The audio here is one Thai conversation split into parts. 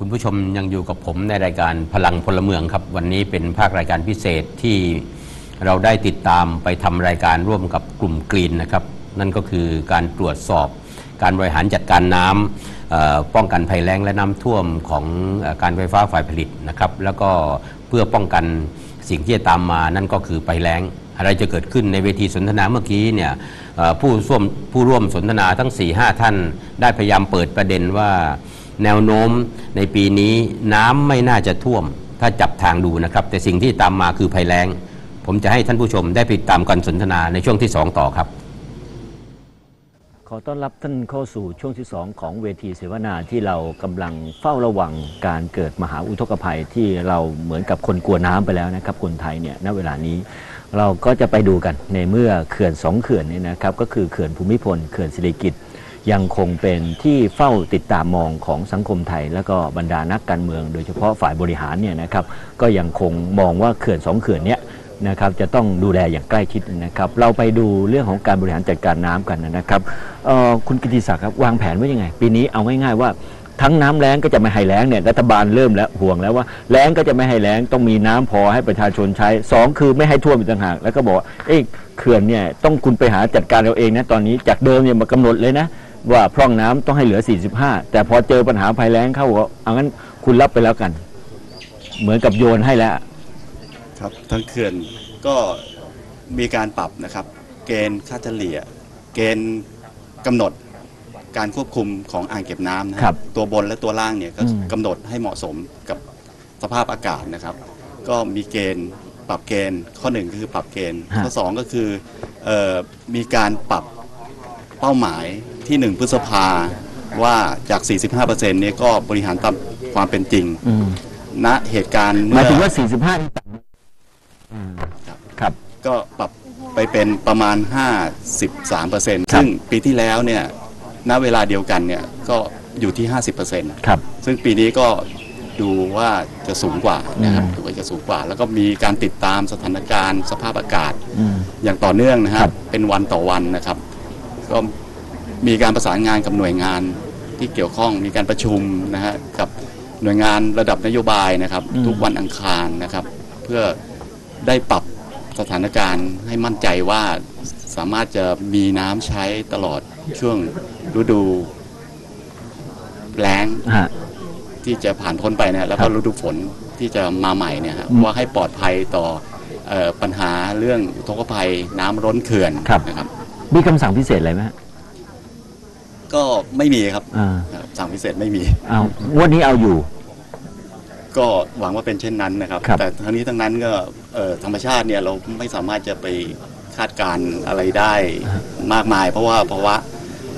คุณผู้ชมยังอยู่กับผมในรายการพลังพลเมืองครับ วันนี้เป็นภาครายการพิเศษที่เราได้ติดตามไปทำรายการร่วมกับกลุ่มกรีนนะครับ นั่นก็คือการตรวจสอบการบริหารจัดการน้ำป้องกันภัยแล้งและน้ำท่วมของการไฟฟ้าฝ่ายผลิตนะครับ แล้วก็เพื่อป้องกันสิ่งที่จะตามมานั่นก็คือภัยแล้งอะไรจะเกิดขึ้นในเวทีสนทนาเมื่อกี้เนี่ยผู้ร่วมผู้ร่วมสนทนาทั้ง 4-5 ท่าน ได้พยายามเปิดประเด็นว่า แนวโน้มในปีนี้น้ำไม่น่าจะท่วม ถ้าจับทางดูนะครับ แต่สิ่งที่ตามมาคือภัยแล้ง ผมจะให้ท่านผู้ชมได้ไปตามกันสนทนาในช่วงที่ 2 ต่อครับขอต้อนรับท่านเข้าสู่ช่วงที่ 2 ของเวทีเสวนาที่เรากำลังเฝ้าระวังการเกิดมหาอุทกภัยที่เราเหมือนกับคนกลัวน้ำไปแล้วนะครับคนไทยเนี่ยณเวลานี้ เราก็จะไปดูกันในเมื่อเขื่อนสองเขื่อนนี้นะครับก็คือเขื่อนภูมิพลเขื่อนสิริกิติ์ ยังคงเป็นที่เฝ้าติดตามมองของสังคมไทย แล้วก็บรรดานักการเมือง โดยเฉพาะฝ่ายบริหารเนี่ยนะครับก็ยังคงมองว่าเขื่อนสองเขื่อนเนี้ยนะครับจะต้องดูแลอย่างใกล้ชิดนะครับ เราไปดูเรื่องของการบริหารจัดการน้ำกันนะครับคุณกิติศักดิ์ครับวางแผนไว้ยังไง ปีนี้เอาง่ายๆว่าทั้งน้ำแล้งก็จะไม่ให้แล้งเนี่ยรัฐบาลเริ่มแล้วห่วงแล้วว่าแล้งก็จะไม่ให้แล้งต้องมีน้ำพอให้ประชาชนใช้สองคือไม่ให้ท่วมอีกต่างหากแล้วก็บอกว่าเอ้ยเขื่อนเนี่ยต้องคุณไปหาจัดการเราเองนะตอนนี้จากเดิมเนี่ยมากำหนดเลยนะ ว่าพร่องน้ำต้องให้เหลือ 45 แต่พอเจอปัญหาภัยแล้งเข้าก็เอางั้นคุณรับไปแล้วกัน เหมือนกับโยนให้แล้ว ครับทั้งเขื่อนก็มีการปรับนะครับ เกณฑ์ค่าเฉลี่ย เกณฑ์กำหนดการควบคุมของอ่างเก็บน้ำนะคครัรับบตัวบนและตัวล่างเนี่ยก็อืมกำหนดให้เหมาะสมกับสภาพอากาศนะครับ ก็มีเกณฑ์ปรับเกณฑ์ข้อหนึ่งก็คือปรับเกณฑ์ ข้อสองก็คือเออมีการปรับเป้าหมาย ที่ 1 พฤษภาว่าจาก 45%เนี่ยก็บริหารตามความเป็นจริงอืมณเหตุการณ์หเมื่มายอถึงว่า 45นี่ต่ำอืมครับ ก็ปรับไปเป็นประมาณ 53%ครับซึ่งปีที่แล้วเนี่ยณเวลาเดียวกันเนี่ยก็อยู่ที่ 50%ครับ ซึ่งปีนี้ก็ดูว่าจะสูงกว่านะครับอืม ดูว่าจะสูงกว่า แล้วก็มีการติดตามสถานการณ์สภาพอากาศอืม อย่างต่อเนื่องนะคครัรับบเป็นวันต่อวันนะครับ ก็ มีการประสานงานกับหน่วยงานที่เกี่ยวข้องมีการประชุมนะฮะกับหน่วยงานระดับนโยบายนะครับ ทุกวันอังคารนะครับ เพื่อได้ปรับสถานการณ์ให้มั่นใจว่าสามารถจะมีน้ำใช้ตลอดช่วงฤดูแล้งฮะที่จะผ่านพ้นไปเนี่ยแล้วก็ครับฤดูฝนที่จะมาใหม่เนี่ยฮะอืมว่าให้ปลอดภัยต่อเอ่อปัญหาเรื่องอุทกภัยน้ำร้นเขื่อนครับนะครับ มีคำสั่งพิเศษอะไรไหมฮะ ก็ไม่มีครับอ่าครับสั่งพิเศษไม่มี เอางวดนี้เอาอยู่ ก็หวังว่าเป็นเช่นนั้นนะครับ ครับ แต่ทั้งนี้ทั้งนั้นก็เอ่อธรรมชาติเนี่ยเราไม่สามารถจะไปคาดการณ์อะไรได้มากมาย เพราะว่าเพราะว่า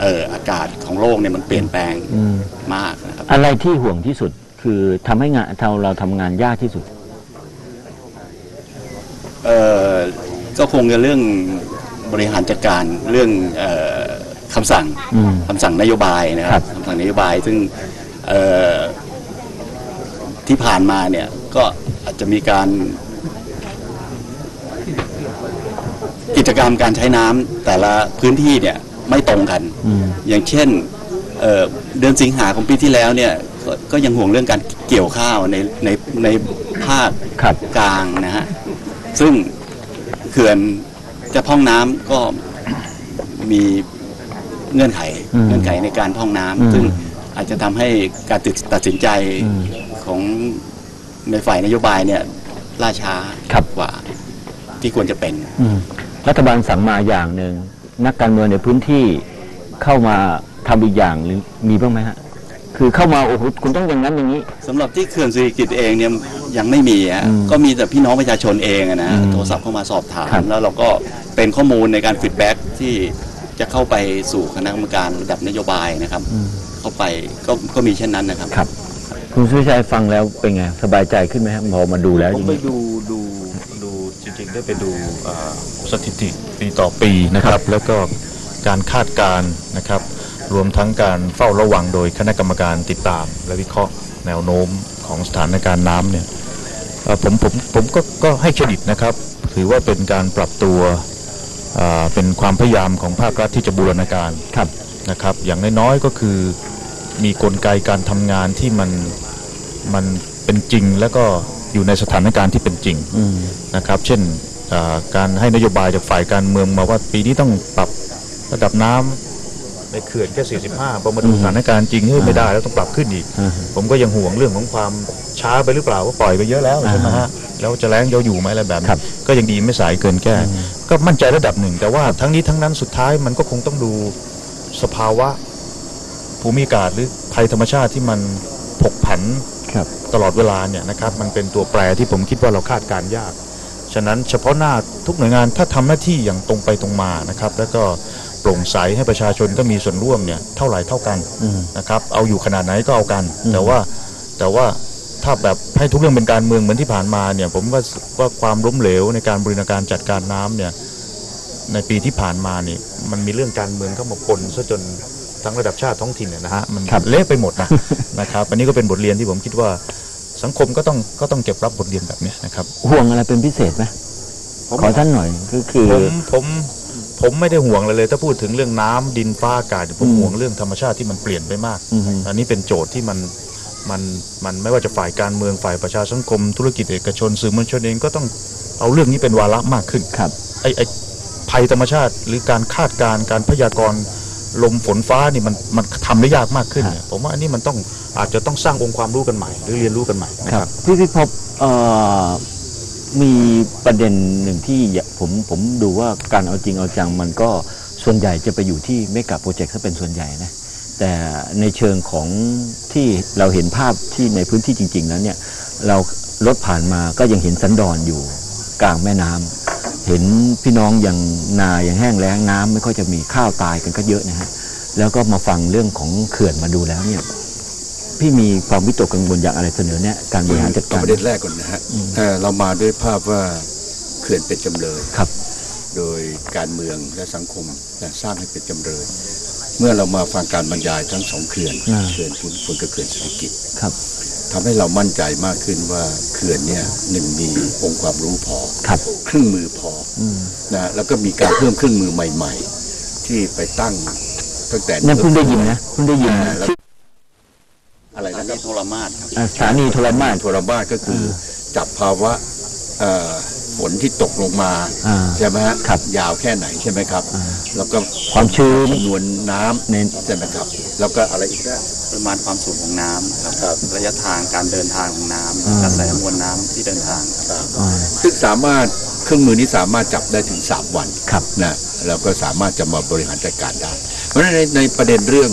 เอ่ออากาศของโลกเนี่ยมันเปลี่ยนแปลงอืมมากนะครับ อะไรที่ห่วงที่สุดคือทำให้งานเราเราทำงานยากที่สุด เอ่อก็คงจะเรื่องบริหารจัดการเรื่องเอ่อ คำสั่งอืมคำสั่งนโยบายนะคครัรับบคำสั่งนโยบายซึ่งเอ่อที่ผ่านมาเนี่ยก็อาจจะมีการ กิจกรรมการใช้น้ำแต่ละพื้นที่เนี่ยไม่ตรงกันอืมอย่างเช่นเอ่อเดือนสิงหาของปีที่แล้วเนี่ยก็ก็ยังห่วงเรื่องการเกี่ยวข้าวในในในภาคครับกลางนะฮะซึ่งเขื่อนจะพร่องน้ำก็มี เงื่อนไขอืมเงื่อนไขในการพร่องน้ำอืมซึ่งอาจจะทำให้การตัดตัดสินใจอืมของในฝ่ายนโยบายเนี่ยล่าช้าครับกว่าที่ควรจะเป็นอืมรัฐบาลสั่งมาอย่างหนึ่งนักการเมืองในพื้นที่เข้ามาทำอีกอย่างหรือมีบ้างไหมฮะคือเข้ามาโอ้โหคุณต้องอย่างนั้นอย่างนี้สำหรับที่เขื่อนสิริกิตเองเนี่ยยังไม่มีฮะอืมก็มีแต่พี่น้องประชาชนเองอะนะอืมโทรศัพท์เข้ามาสอบถามครับแล้วเราก็เป็นข้อมูลในการฟีดแบ็กที่ จะเข้าไปสู่คณะกรรมการระดับนโยบายนะครับอืมเข้าไปก็ก็มีเช่นนั้นนะครับครับ คุณสุวิชัยฟังแล้วเป็นไง สบายใจขึ้นไหมครับพอมาดูแล้วผอมย่างไปนี้ ดูดูดูจริงๆได้ไปดูอ่าสถิติปีต่อปีนะครับ แล้วก็การคาดการณ์นะครับ รวมทั้งการเฝ้าระวังโดยคณะกรรมการติดตาม และวิเคราะห์แนวโน้มของสถานการณ์น้ำเนี่ยเอ่อผมผมผมก็ก็ให้เครดิตนะครับ ถือว่าเป็นการปรับตัวอ่า เป็นความพยายามของภาครัฐที่จะบูรณาการครับนะครับ อย่างน้อยๆก็คือมีกลไกการทำงานที่มันมันเป็นจริงแล้วก็อยู่ในสถานการณ์ที่เป็นจริงอืมนะครับ เช่นอ่าการให้นโยบายจากฝ่ายการเมืองมาว่าปีนี้ต้องปรับระดับน้ำ ในเขื่อนแค่ 45พอมาดูอืมสถานการณ์จริงเฮ้ยไม่ได้แล้วต้องปรับขึ้นอีกอ่าผมก็ยังห่วงเรื่องของความช้าไปหรือเปล่าว่าปล่อยไปเยอะแล้วใช่ไหมฮะแล้วจะแรงจะอยู่ไหมอะไรแบบครันี้บก็ยังดีไม่สายเกินแก้ ก็มั่นใจระดับหนึ่ง แต่ว่าทั้งนี้ทั้งนั้นสุดท้ายมันก็คงต้องดูสภาวะภูมิอากาศหรือภัยธรรมชาติที่มันผกผันครับตลอดเวลาเนี่ยนะครับมันเป็นตัวแปรที่ผมคิดว่าเราคาดการณ์ยาก ฉะนั้นเฉพาะหน้าทุกหน่วยงานถ้าทำหน้าที่อย่างตรงไปตรงมานะครับ แล้วก็ โปร่งใสให้ประชาชนก็มีส่วนร่วมเนี่ยเท่าไหร่เท่ากันอืมนะครับเอาอยู่ขนาดไหนก็เอากันอืมแต่ว่าแต่ว่าถ้าแบบให้ทุกเรื่องเป็นการเมืองเหมือนที่ผ่านมาเนี่ยผมว่าว่าความล้มเหลวในการบริหารการจัดการน้ำเนี่ยในปีที่ผ่านมานี่มันมีเรื่องการเมืองเข้ามาปนซะจนทั้งระดับชาติท้องถิ่นเนี่ยนะฮะมันครับเละไปหมดนะนะครับอันนี้ก็เป็นบทเรียนที่ผมคิดว่าสังคมก็ต้องก็ต้องเก็บรับบทเรียนแบบนี้นะครับห่วงอะไรเป็นพิเศษไหมขอท่านหน่อยก็คือผมผม ผมไม่ได้ห่วงเลยเลย ถ้าพูดถึงเรื่องน้ำดินฟ้าอากาศผมอืมห่วงเรื่องธรรมชาติที่มันเปลี่ยนไปมากอืมอันนี้เป็นโจทย์ที่มันมันมันไม่ว่าจะฝ่ายการเมืองฝ่ายประชาสังคม ธุรกิจเอกชนสื่อมวลชนเองก็ต้องเอาเรื่องนี้เป็นวาระมากขึ้นครับไอ้ไอ้ภัยธรรมชาติ หรือการคาดการณ์การพยากรณ์ลมฝนฟ้านี่มันมันทำได้ยากมากขึ้นเนี่ยผมว่าอันนี้มันต้องอาจจะต้องสร้างองค์ความรู้กันใหม่ หรือเรียนรู้กันใหม่นะคครัรับบพี่พิภพเอ่อ มีประเด็นหนึ่งที่ผมผมดูว่าการเอาจริงเอาจังมันก็ส่วนใหญ่จะไปอยู่ที่เมกะโปรเจกต์ซะเป็นส่วนใหญ่นะแต่ในเชิงของที่เราเห็นภาพที่ในพื้นที่จริง ๆ นั้นเนี่ยเรารถผ่านมาก็ยังเห็นสันดอนอยู่กลางแม่น้ำเห็นพี่น้องอย่างนาอย่างแห้งแล้งน้ำไม่ค่อยจะมีข้าวตายกันก็เยอะนะฮะแล้วก็มาฟังเรื่องของเขื่อนมาดูแล้วเนี่ย พี่มีความวิตกกังวลอย่างอะไรเสนอเนี่ยการบริหารจัดเอาการประเด็นแรกก่อนนะฮะเอ่อเรามาด้วยภาพว่าเขื่อนเป็นจำเลยครับ โดยการเมืองและสังคมและสร้างให้เป็นจำเลย เมื่อเรามาฟังการบรรยายทั้งสองเขื่อนอ่าเขื่อนพุนพุนกับเขื่อนเศรษฐกิจครับทำให้เรามั่นใจมากขึ้นว่าเขื่อนเนี่ยหนึ่งมีองค์ความรู้พอครับเครื่องมือพออืมนะแล้วก็มีการเพิ่มเครื่องมือใหม่ ๆ ที่ไปตั้งตั้งแต่นั่นเพิ่งได้ยินนะเพิ่งได้ยินอ่าแล้วชื่ออะไรอัน นะคนี้รับโทรมาศครับอ่าสถานีโทรมาศโทรมาศก็คือจับภาวะเอ่อฝนที่ตกลงมาอ่าใช่ไหมฮะครับยาวแค่ไหนใช่ไหมครับอ่าแล้วก็ความชื้นจำนวนน้ำในใช่ไหมครับ แล้วก็อะไรอีกนะปริมาณความสูงของน้ำครับครับ ระยะทางการเดินทางของน้อ่าำกระแสมวลน้ำที่เดินทางครับอ่าซึ่งสามารถเครื่องมือนี้สามารถจับได้ถึง 3 วันครับนะแล้วก็สามารถจะมาบริหารจัดการได้ เพราะฉะนั้นในในประเด็นเรื่อง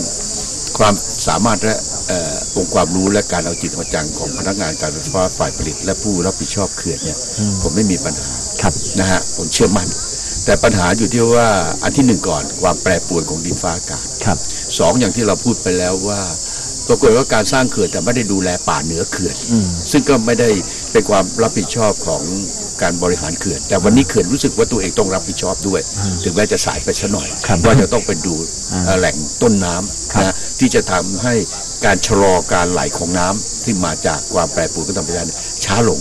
ความสามารถและเอ่อองค์ความรู้และการเอาจริงเอาจังของพนักงานการไฟฟ้าฝ่ายผลิต และผู้รับผิดชอบเขื่อนเนี่ย ผมไม่มีปัญหาครับนะฮะผมเชื่อมั่น แต่ปัญหาอยู่ที่ว่าอันที่หนึ่งก่อนความแปรปรวนของดินฟ้าอากาศครับสองอย่างที่เราพูดไปแล้วว่าปรากฏว่าการสร้างเขื่อนแต่ไม่ได้ดูแลป่าเหนือเขื่อนอืมซึ่งก็ไม่ได้เป็นความรับผิดชอบของการบริหารเขื่อน แต่วันนี้เขื่อนรู้สึกว่าตัวเองต้องรับผิดชอบด้วย ถึงแม้จะสายไปซะหน่อยครับว่าจะต้องไปดูอ่าเอ่อแหล่งต้นน้ครับำนะที่จะทำให้ การชะลอการไหลของน้ำที่มาจากความแปรปรวนของธรรมชาติเนี่ยช้าลง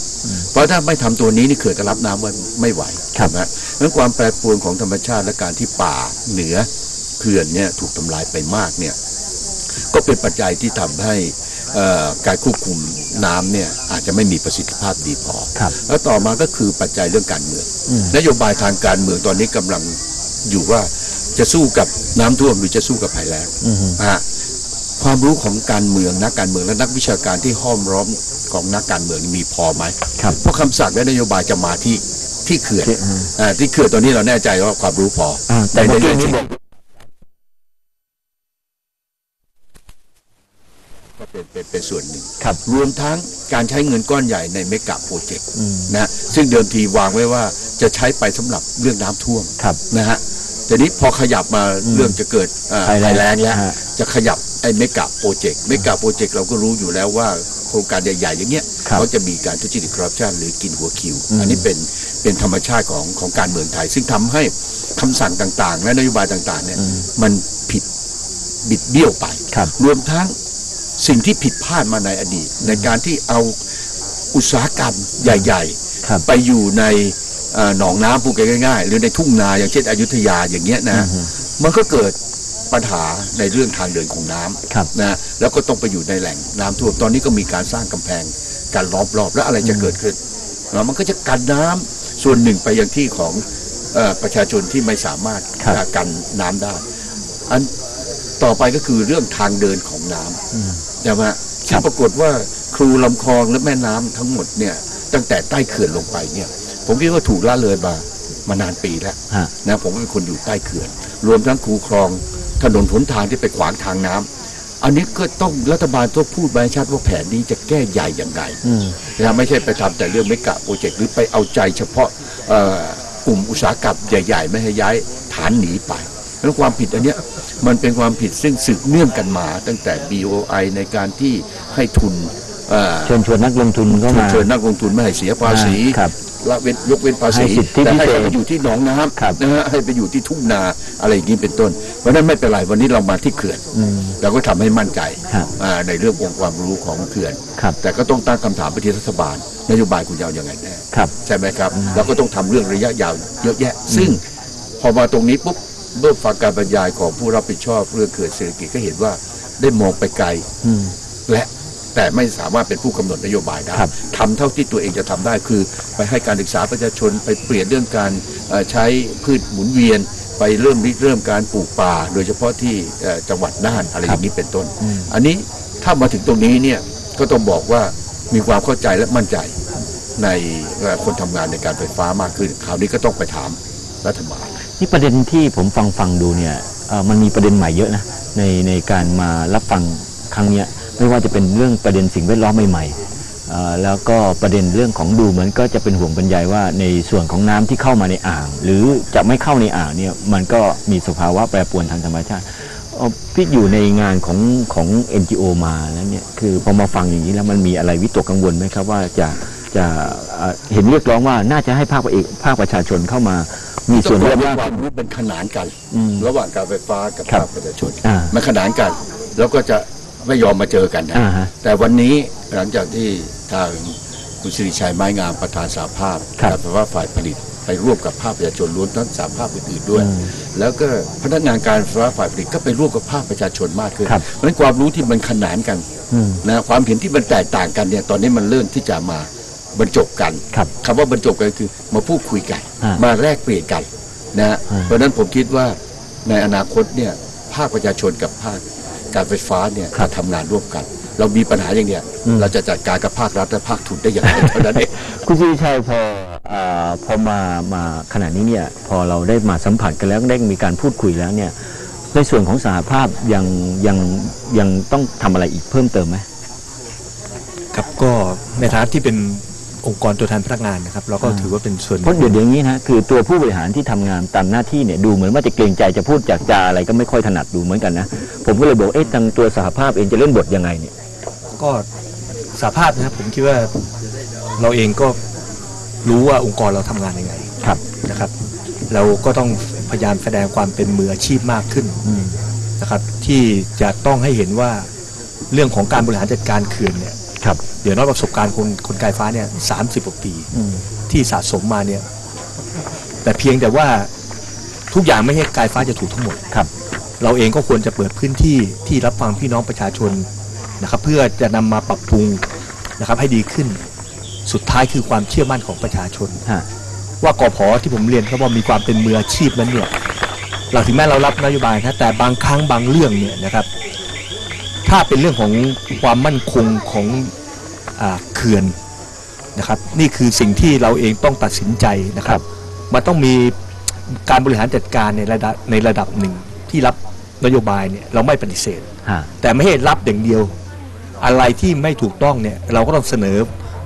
เพราะถ้าไม่ทำตัวนี้นี่เขื่อนจะรับน้ำไว้ไม่ไหวครับนะเพราะฉะนั้นความแปรปรวนของธรรมชาติและการที่ป่าเหนือเขื่อนเนี่ยถูกทำลายไปมากเนี่ยก็เป็นปัจจัยที่ทำให้เอ่อการควบคุมน้ำเนี่ยอาจจะไม่มีประสิทธิภาพดีพอครับแล้วต่อมาก็คือปัจจัยเรื่องการเมืองอืมนโยบายทางการเมืองตอนนี้กำลังอยู่ว่าจะสู้กับน้ำท่วมหรือจะสู้กับภัยแล้งอืมนะฮะ ความรู้ของการเมืองนักการเมืองและนักวิชาการที่ห้อมร้อมของนักการเมืองมีพอไหมครับเพราะคำสั่งและนโยบายจะมาที่ที่เขื่อนที่อืมอ่าที่เขื่อนตอนนี้เราแน่ใจว่าความรู้พออ่าแต่เมื่อกี้นี้ในบอกก็เป็นเป็นเป็นส่วนหนึ่งครับรวมทั้งการใช้เงินก้อนใหญ่ในเมกะโปรเจกต์อืมนะฮะซึ่งเดิมทีวางไว้ว่าจะใช้ไปสำหรับเรื่องน้ำท่วมครับนะฮะแต่นี้พอขยับมาอืมเรื่องจะเกิดอ่าภัยแล้งภัยแล้งแล้วฮะจะขยับ ไอ้เมกะโปรเจกต์เมกะโปรเจกต์เราก็รู้อยู่แล้วว่าโครงการใหญ่ๆอย่างเงี้ยครับเขาจะมีการทุจริตคอร์รัปชันหรือกินหัวคิวอืมอันนี้เป็นเป็นธรรมชาติของของการเมืองไทย ซึ่งทำให้คำสั่งต่างๆ และนโยบายต่างๆเนี่ยมันผิดบิดเบี้ยวไปครับรวมทั้งสิ่งที่ผิดพลาดมาในอดีต ในการที่เอาอุตสาหกรรมใหญ่ครับๆไปอยู่ในเอ่อหนองน้ำพูดกันง่ายๆ หรือในทุ่งนาอย่างเช่นอยุธยาอย่างเงี้ยนะมันก็เกิด ปปัญหาในเรื่องทางเดินของน้ำครับนะแล้วก็ต้องไปอยู่ในแหล่งน้ำท่วมตอนนี้ก็มีการสร้างกำแพงการล้อมรอบแล้วอะไรจะเกิดขึ้นนะมันก็จะกันน้ำส่วนหนึ่งไปยังที่ของเออประชาชนที่ไม่สามารถครับจะกันน้ำได้อันต่อไปก็คือเรื่องทางเดินของน้ำใช่ไหมซึ่งปรากฏว่าครูลำคลองและแม่น้ำทั้งหมดเนี่ยตั้งแต่ใต้เขื่อนลงไปเนี่ย ผมคิดว่าถูกละเลยมามานานปีแล้วฮะนะผมเป็นคนอยู่ใต้เขื่อน รวมทั้งคูคลอง ถนนหนทางที่ไปขวางทางน้ำอันนี้ก็ต้องรัฐบาลต้องพูดมาให้ชัดว่าแผนนี้จะแก้ใหญ่อย่างไรอืมนะไม่ใช่ไปทำแต่เรื่องเมกะโปรเจกต์หรือไปเอาใจเฉพาะเอ่อกลุ่มอุตสาหกรรมใหญ่ ๆ ไม่ให้ย้ายฐานหนีไปแล้วความผิดอันเนี้ยมันเป็นความผิดซึ่งสืบเนื่องกันมา ตั้งแต่ BOI ในการที่ให้ทุนเอ่อเชิญชวนนักลงทุนเข้ามาเชิญนักลงทุนไม่ให้เสียภาษีครับ ละเว้นยกเว้นภาษีให้สิทธิแต่ให้พิเศษ ไปอยู่ที่หนองน้ครับำนะฮะให้ไปอยู่ที่ทุ่งนาอะไรอย่างนี้เป็นต้น เพราะฉะนั้นไม่เป็นไรวันนี้เรามาที่เขื่อน อืม เราก็ทำให้มั่นใจครับ อ่าในเรื่ององค์ความรู้ของเขื่อน ครับ แต่ก็ต้องตั้งคำถามไปที่รัฐบาล นโยบายคุณจะเอาอย่างไงแน่ ครับ ใช่ไหมครับ แล้วก็ต้องทำเรื่องระยะยาวเยอะแยะ ซึ่งพอมาตรงนี้ปุ๊บเมื่อฟังการบรรยายของผู้รับผิดชอบเรื่องเขื่อนเศรษฐกิจก็เห็นว่าได้มองไปไกล อืม และ แต่ไม่สามารถเป็นผู้กำหนดนโยบายได้ครับทำเท่าที่ตัวเองจะทำได้คือ ไปให้การศึกษาประชาชนไปเปลี่ยนเรื่องการเอ่อใช้พืชหมุนเวียนไปเริ่มริเริ่มการปลูกป่า โดยเฉพาะที่เอ่อจังหวัดน่านอะไรอย่างนี้เป็นต้น อันนี้ถ้ามาถึงตรงนี้เนี่ยก็ต้องบอกว่ามีความเข้าใจและมั่นใจในเอ่อคนทำงานในการไฟฟ้ามากขึ้นคราวนี้ก็ต้องไปถามรัฐบาลนี่ประเด็นที่ผมฟังฟังดูเนี่ยเอ่อมันมีประเด็นใหม่เยอะนะในในการมารับฟังครั้งเนี้ย ไม่ว่าจะเป็นเรื่องประเด็นสิ่งแวดล้อมใหม่ๆเอ่อแล้วก็ประเด็นเรื่องของดูเหมือนก็จะเป็นห่วงบรรยายว่าในส่วนของน้ำที่เข้ามาในอ่าง หรือจะไม่เข้าในอ่างเนี่ยมันก็มีสภาวะแปรปรวนทางธรรมชาติเอ่อพี่อยู่ในงานของของ NGO มาแล้วเนี่ยคือพอมาฟังอย่างนี้แล้วมันมีอะไรวิตกกังวลไหมครับว่าจะจะเอ่อเห็นเรียกร้องว่าน่าจะให้ภาคเอกภาคประชาชนเข้ามามีส่วนร่วมต้มาองกความรู้เป็นขนานกันอืมระหว่างการไฟฟ้ากับครับภาคประชาชนอ่ามันขนานกัน แล้วก็จะ ไม่ยอมมาเจอกันนะอ่าฮะแต่วันนี้หลังจากที่ทางคุณสิริชัยไม้งามประธานสาภาพครับการไฟฟ้าฝ่ายผลิตไปร่วมกับภาคประชาชนรวมทั้งสาภาพอื่นๆด้วยอืมแล้วก็พนักงานการไฟฟ้าฝ่ายผลิตก็ไปร่วมกับภาคประชาชนมากขึ้นครับเพราะฉะนั้นความรู้ที่มันขนานกันอืมนะความเห็นที่มันแตกต่างกันเนี่ยตอนนี้มันเริ่มที่จะมาบรรจบกันครับคำว่าบรรจบกันคือมาพูดคุยกันอ่ามมาแลกเปลี่ยนกันนะฮะอ่าเพราะฉะนั้นผมคิดว่าในอนาคตเนี่ยภาคประชาชนกับภาค การไฟฟ้าเนี่ยจะทำงานร่วมกัน เรามีปัญหาอย่างเนี้ยเราจะจัดการกับภาครัฐและภาคทุนได้อย่างไรเท่านั้นเองคุณสิริชัยพออาพอมามาขณะนี้เนี่ยพอเราได้มาสัมผัสกันแล้วได้มีการพูดคุยแล้วเนี่ยในส่วนของสหภาพยังยังยังต้องทำอะไรอีกเพิ่มเติมไหมครับก็ในฐานะที่เป็น องค์กรตัวแทนพนักงานนะครับเราก็อ่าถือว่าเป็นส่วนหเพราะนึ่งเดี๋ยวเดี๋ยวนี้นะคือตัวผู้บริหารที่ทำงานตามหน้าที่เนี่ยดูเหมือนว่าจะเกรงใจจะพูดจากจาอะไรก็ไม่ค่อยถนัดดูเหมือนกันนะผมก็เลยบอกเอ๊ะทางตัวสหภาพเองจะเล่นบทยังไงเนี่ยก็สาภาพนะครับผมคิดว่าเราเองก็รู้ว่าองค์กรเราทำงานยังไงครับนะครับ เราก็ต้องพยายามแสดงความเป็นมืออาชีพมากขึ้นอืมนะครับ ที่จะต้องให้เห็นว่าเรื่องของการบริหารจัดการเขื่อนเนี่ย ครับเดี๋ยวน้อยประสบการณ์คนคนกายฟ้าเนี่ยสามสิบกว่าปีอืมที่สะสมมาเนี่ย แต่เพียงแต่ว่าทุกอย่างไม่ใช่กายฟ้าจะถูกทั้งหมดครับ เราเองก็ควรจะเปิดพื้นที่ที่รับฟังพี่น้องประชาชนนะครับ เพื่อจะนำมาปรับปรุงนะครับ ให้ดีขึ้น สุดท้ายคือความเชื่อมั่นของประชาชนฮะว่ากพที่ผมเรียนครับว่ามีความเป็นมืออาชีพนั้นเนี่ยเราถึงแม้เรารับนโยบายนะแต่บางครั้งบางเรื่องเนี่ยนะครับ ถ้าเป็นเรื่องของความมั่นคงของอาเขื่อนนะครับ นี่คือสิ่งที่เราเองต้องตัดสินใจนะครับ มันต้องมีการบริหารจัดการในระดับในระดับหนึ่งที่รับนโยบายเนี่ยเราไม่ปฏิเสธฮะแต่ไม่ให้รับอย่างเดียว อะไรที่ไม่ถูกต้องเนี่ยเราก็ต้องเสนอ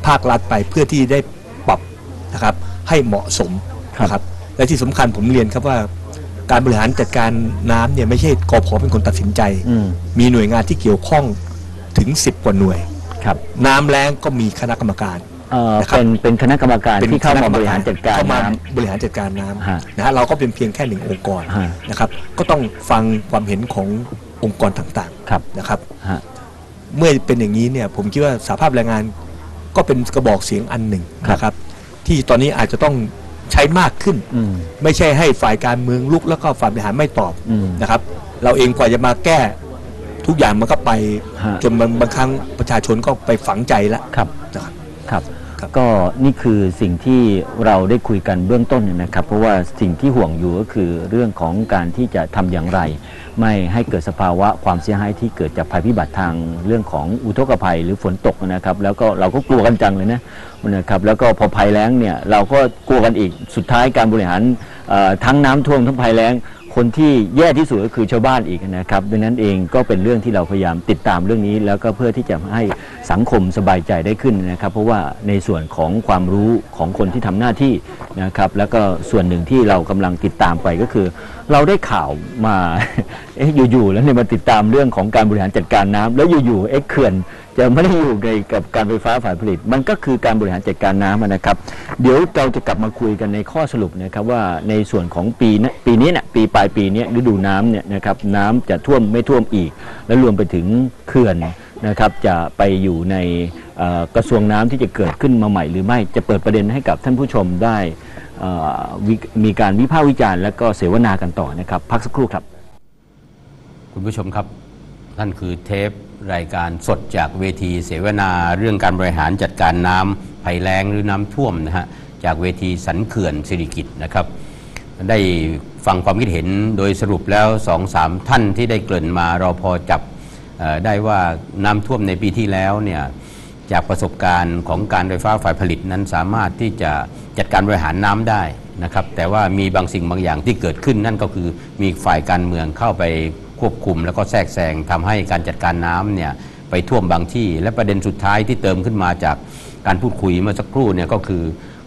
ภาครัฐไปเพื่อที่ได้ปรับนะครับให้เหมาะสมนะครับและที่สำคัญผมเรียนครับว่า การบริหารจัดการน้ำเนี่ยไม่ใช่กพเป็นคนตัดสินใจ อืมมีหน่วยงานที่เกี่ยวข้องถึง 10 กว่าหน่วย ครับน้ำแล้งก็มีคณะกรรมการ เอ่อนะครับ เป็นเป็นคณะกรรมการที่เข้ามาบริหารจัดการเข้ามาน้ บริหารจัดการฮะน้ำนะฮะเราก็เป็นเพียงแค่หนึ่งองค์กรฮะนะครับก็ต้องฟังความเห็นขององค์กรต่างครับๆนะครับำฮะ เมื่อเป็นอย่างนี้เนี่ยผมคิดว่าสาภาพแรงงานก็เป็นกระบอกเสียงอันหนึ่งครับ นะครับ ที่ตอนนี้อาจจะต้อง ใช้มากขึ้นอืมไม่ใช่ให้ฝ่ายการเมืองลุกแล้วก็ฝ่ายบริหารไม่ตอบอืมนะครับ เราเองกว่าจะมาแก้ทุกอย่างมันก็ไปฮะจนบางบางครั้งประชาชนก็ไปฝังใจแล้วครับนะครับครับ ครับก็นี่คือสิ่งที่เราได้คุยกันเบื้องต้นเนี่ยนะครับ เพราะว่าสิ่งที่ห่วงอยู่ก็คือเรื่องของการที่จะทำอย่างไร ไม่ให้เกิดสภาวะความเสียหายที่เกิดจากภัยพิบัติทางเรื่องของอุทกภัยหรือฝนตกนะครับ แล้วก็เราก็กลัวกันจังเลยนะนะครับแล้วก็พอภัยแล้งเนี่ยเราก็กลัวกันอีกสุดท้ายการบริหารเอ่อทั้งน้ำท่วมทั้งภัยแล้ง คนที่แย่ที่สุดก็คือชาวบ้านอีกนะครับดังนั้นเองก็เป็นเรื่องที่เราพยายามติดตามเรื่องนี้ แล้วก็เพื่อที่จะให้สังคมสบายใจได้ขึ้นนะครับ เพราะว่าในส่วนของความรู้ของคนที่ทำหน้าที่นะครับแล้วก็ส่วนหนึ่งที่เรากำลังติดตามไปก็คือ เราได้ข่าวมาเอ๊ะอยู่ๆแล้วเนี่ยมาติดตามเรื่องของการบริหารจัดการน้ำแล้วอยู่ๆเอ๊ะเขื่อน จะไม่ได้อยู่ในกับการไฟฟ้าฝ่ายผลิต มันก็คือการบริหารจัดการน้ำนะครับ เดี๋ยวเราจะกลับมาคุยกันในข้อสรุปนะครับว่าในส่วนของปีนะปีนี้เนี่ยปีปลายปีนี้ฤดูน้ำเนี่ยนะครับน้ำจะท่วมไม่ท่วมอีก และรวมไปถึงเขื่อนนะครับจะไปอยู่ในกระทรวงน้ำที่จะเกิดขึ้นมาใหม่หรือไม่จะเปิดประเด็นให้กับท่านผู้ชมได้มีการวิพากษ์วิจารณ์และก็เสวนากันต่อนะครับ พักสักครู่ครับ คุณผู้ชมครับนั่นคือเทป รายการสดจากเวทีเสวนาเรื่องการบริหารจัดการน้ำภัยแล้งหรือน้ำท่วมนะฮะจากเวทีสันเขื่อนสิริกิตนะครับ ได้ฟังความคิดเห็นโดยสรุปแล้วสองสามท่านที่ได้เกริ่นมาเราพอจับได้ว่าน้ำท่วมในปีที่แล้วเนี่ยจากประสบการณ์ของการไฟฟ้าฝ่ายผลิตนั้นสามารถที่จะจัดการบริหารน้ำได้นะครับ แต่ว่ามีบางสิ่งบางอย่างที่เกิดขึ้นนั่นก็คือมีฝ่ายการเมืองเข้าไป ควบคุม แล้วก็แทรกแซงทำให้การจัดการน้ำเนี่ยไปท่วมบางที่ และประเด็นสุดท้ายที่เติมขึ้นมาจากการพูดคุยเมื่อสักครู่เนี่ยก็คือ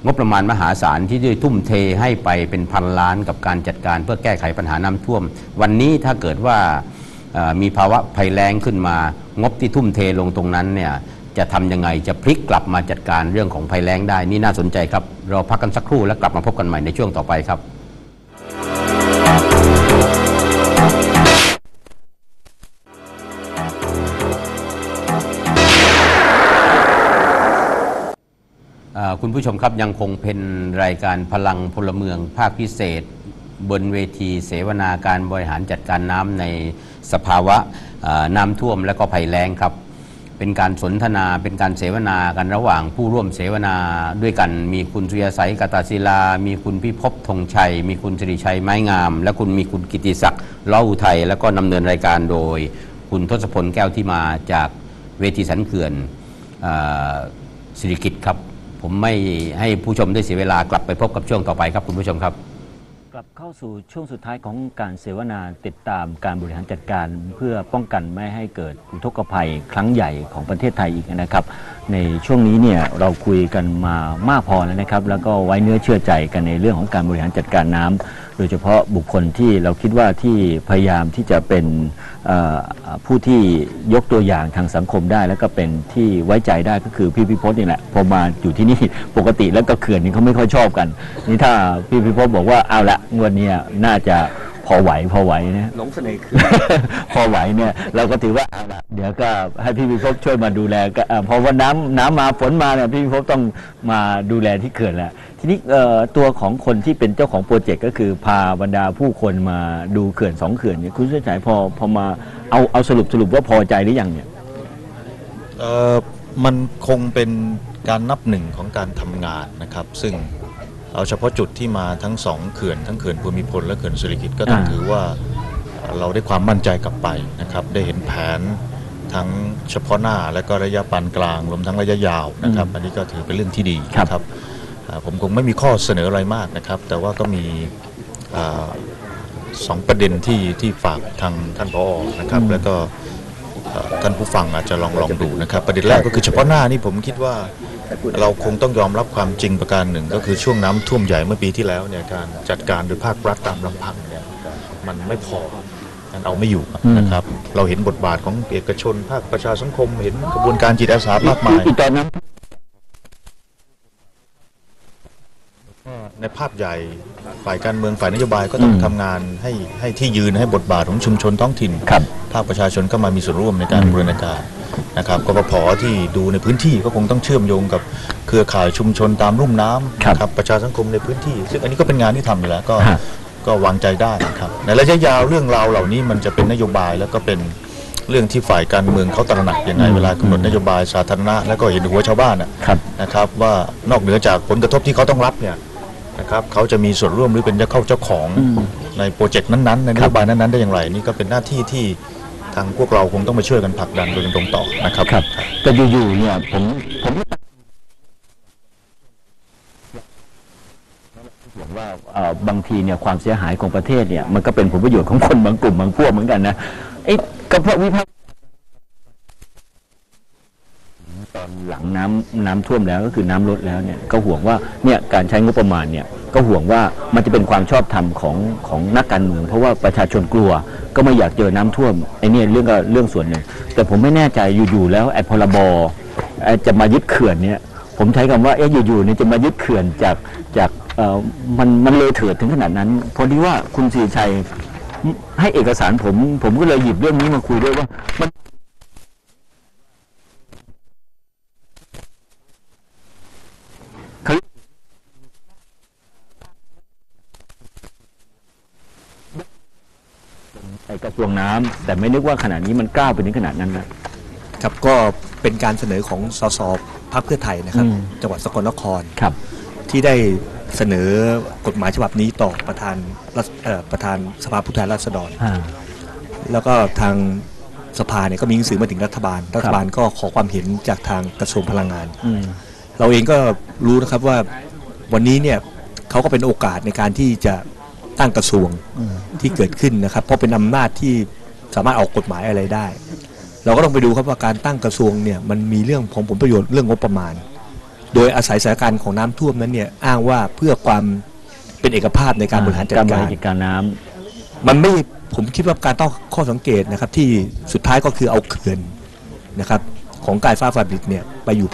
งบประมาณมหาศาลที่ได้ทุ่มเทให้ไปเป็นพันล้านกับการจัดการเพื่อแก้ไขปัญหาน้ำท่วม วันนี้ถ้าเกิดว่ามีภาวะภัยแล้งขึ้นมา งบที่ทุ่มเทลงตรงนั้นเนี่ยจะทำยังไงจะพลิกกลับมาจัดการเรื่องของภัยแล้งได้นี่น่าสนใจครับ เราพักกันสักครู่แล้วกลับมาพบกันใหม่ในช่วงต่อไปครับ คุณผู้ชมครับยังคงเป็นรายการพลังพลเมืองภาคพิเศษ บนเวทีเสวนาการบริหารจัดการน้ำในสภาวะน้ำท่วมและก็ภัยแล้งครับ เป็นการสนทนาเป็นการเสวนากันระหว่างผู้ร่วมเสวนาด้วยกันมีคุณสุยาไสยกตาศิลา มีคุณพิภพธงชัย มีคุณสิริชัยไม้งาม และคุณมีคุณกิติศักดิ์ล้ออุทัยแล้วก็นำเนินรายการโดย คุณทศพลแก้วที่มาจากเวทีสันเขื่อนอสิริกิตครับ ผมไม่ให้ผู้ชมได้เสียเวลากลับไปพบกับช่วงต่อไปครับคุณผู้ชมครับ กลับเข้าสู่ช่วงสุดท้ายของการเสวนาติดตามการบริหารจัดการ เพื่อป้องกันไม่ให้เกิดอุทกภัยครั้งใหญ่ของประเทศไทยอีกนะครับ ในช่วงนี้เนี่ยเราคุยกันมามากพอแล้วนะครับ แล้วก็ไว้เนื้อเชื่อใจกันในเรื่องของการบริหารจัดการน้ำโดยเฉพาะบุคคลที่เราคิดว่าที่พยายามที่จะเป็นผู้ที่ยกตัวอย่างทางสังคมได้ แล้วก็เป็นที่ไว้ใจได้ก็คือพี่พิพจน์นี่แหละพอมาอยู่ที่นี่ปกติแล้วก็เขื่อนนี่เขาไม่ค่อยชอบกัน นี่ถ้าพี่พิพจน์บอกว่าเอาละงวดนี้น่าจะ อไหวพอไหวนะหลงเสน่ห์คือ พอไหวเนี่ยเราก็ถือว่าเอาละเดี๋ยวก็ให้พี่พิภพช่วยมาดูแลก็อ่าเพราะว่าน้ำน้ำมาฝนมาเนี่ยพี่พิภพต้องมาดูแลที่เขื่อนแล้วทีนี้เอ่อตัวของคนที่เป็นเจ้าของโปรเจกต์ก็คือพาบรรดาผู้คนมาดูเขื่อนสองเขื่อนเนี่ยคุณสุชัยพอพอมาเอาเอาสรุปสรุปว่าพอใจหรือยังเนี่ย เอ่อมันคงเป็นการนับหนึ่งของการทำงานนะครับ ซึ่ง เอาเฉพาะจุดที่มาทั้งสองเขื่อนทั้งเขื่อนภูมิพลและเขื่อนสุริกิตก็ต้องอ่าถือว่าเราได้ความมั่นใจกลับไปนะครับ ได้เห็นแผนทั้งเฉพาะหน้าและก็ระยะปานกลางรวมทั้งระยะยาวนะครับ อันนี้ก็ถือเป็นเรื่องที่ดีนะครับอ่าผมคงไม่มีข้อเสนออะไรมากนะครับ แต่ว่าก็มีอ่าสองประเด็นที่ที่ฝากทางท่านผอนะครับ แล้วก็เอ่อท่านผู้ฟังอาจจะลองลองดูนะครับ ประเด็นแรกก็คือเฉพาะหน้านี่ผมคิดว่า เราคงต้องยอมรับความจริงประการหนึ่ง ก็คือช่วงน้ำท่วมใหญ่เมื่อปีที่แล้วเนี่ยการจัดการโดยภาครัฐตามลำพังเนี่ยมันไม่พอมันเอาไม่อยู่นะครับ เราเห็นบทบาทของเอกชนภาคประชาสังคม เห็นกระบวนการจิตอาสามากมายตอนนั้นในภาพใหญ่ฝ่ายการเมืองฝ่ายนโยบายก็ต้องอืมทำงานให้ให้ที่ยืนให้บทบาทของชุมชนท้องถิ่นครับภาคประชาชนก็มามีส่วนร่วมในการอืมบูรณาการ นะครับกปภที่ดูในพื้นที่ก็คงต้องเชื่อมโยงกับเครือข่ายชุมชนตามลุ่มน้ำครับนะครับประชาสังคมในพื้นที่ ซึ่งอันนี้ก็เป็นงานที่ทำอยู่แล้วก็ฮะก็วางใจได้นะครับในระยะยาวเรื่องราวเหล่านี้มันจะเป็นนโยบายแล้วก็เป็นเรื่องที่ฝ่ายการเมืองเขาตระหนักยังไงอืมเวลากำหนดนโยบายสาธารณะแล้วก็เห็นหัวชาวบ้านน่ะครับนะครับ ว่านอกเหนือจากผลกระทบที่เขาต้องรับเนี่ยนะครับเขาจะมีส่วนร่วมหรือเป็นเจ้าเข้าเจ้าของอืมในโปรเจกต์นั้นๆในนโยบายนั้นๆได้อย่างไร นี่ก็เป็นหน้าที่ที่ ทางพวกเราคงต้องไปช่วยกันผลักดันโดยตรงต่อนะครับครับ แต่อยู่ๆเนี่ยผมผมห่วงว่าเอ่อบางทีเนี่ยความเสียหายของประเทศเนี่ยมันก็เป็นผลประโยชน์ของคนบางกลุ่มบางพวกเหมือนกันนะไอ้ก็เพราะวิพากษ์ตอนหลังน้ำน้ำท่วมแล้วก็คือน้ำลดแล้วเนี่ยก็ห่วงว่าเนี่ยการใช้งบประมาณเนี่ยก็ห่วงว่ามันจะเป็นความชอบธรรมของของนักการเมืองเพราะว่าประชาชนกลัว ก็ไม่อยากเจอน้ำท่วมไอ้เนี่ยเรื่องก็เรื่องส่วนหนึ่งแต่ผมไม่แน่ใจอยู่ๆแล้วไอ้พรบไอ้จะมายึดเขื่อนเนี่ยผมใช้คำว่าเอ๊ะอยู่ๆเนี่ยจะมายึดเขื่อนจากจากเออมันมันเลยเถิดถึงขนาดนั้นพอดีว่าคุณศรีชัยให้เอกสารผม ผมก็เลยหยิบเรื่องนี้มาคุยด้วยว่า มันเขาไอกระทรวง น้ำแต่ไม่นึกว่าขนาดนี้มันก้าวไปถึงขนาดนั้นนะครับก็เป็นการเสนอของสสพรรคเพื่อไทยนะครับอืมจังหวัดสกลนครครับที่ได้เสนอกฎหมายฉบับนี้ต่อประธานรัฐเอ่อประธานสภาผู้แทนราษฎรอ่าแล้วก็ทางสภาเนี่ยก็มีหนังสือมาถึงรัฐบาล รัฐบาลก็ขอความเห็นจากทางกระทรวงพลังงานอืมเราเองก็รู้นะครับว่าวันนี้เนี่ยเขาก็เป็นโอกาสในการที่จะตั้งกระทรวงที่เกิดขึ้นนะครับ เพราะเป็นอำนาจที่ สามารถออกกฎหมายอะไรได้ เราก็ต้องไปดูครับว่าการตั้งกระทรวงเนี่ยมันมีเรื่องของผลประโยชน์เรื่องงบประมาณ โดยอาศัยสถานการณ์ของน้ำท่วมนั้นเนี่ยอ้างว่าเพื่อความเป็นเอกภาพในการบริหารจัดการบการริหารจัดการน้ำมันไม่ผมคิดว่าการต้องข้อสังเกตนะครับที่สุดท้ายก็คือเอาเขื่อนนะครับของการฟ้าฝ่ายผลิตเนี่ยไปอยู่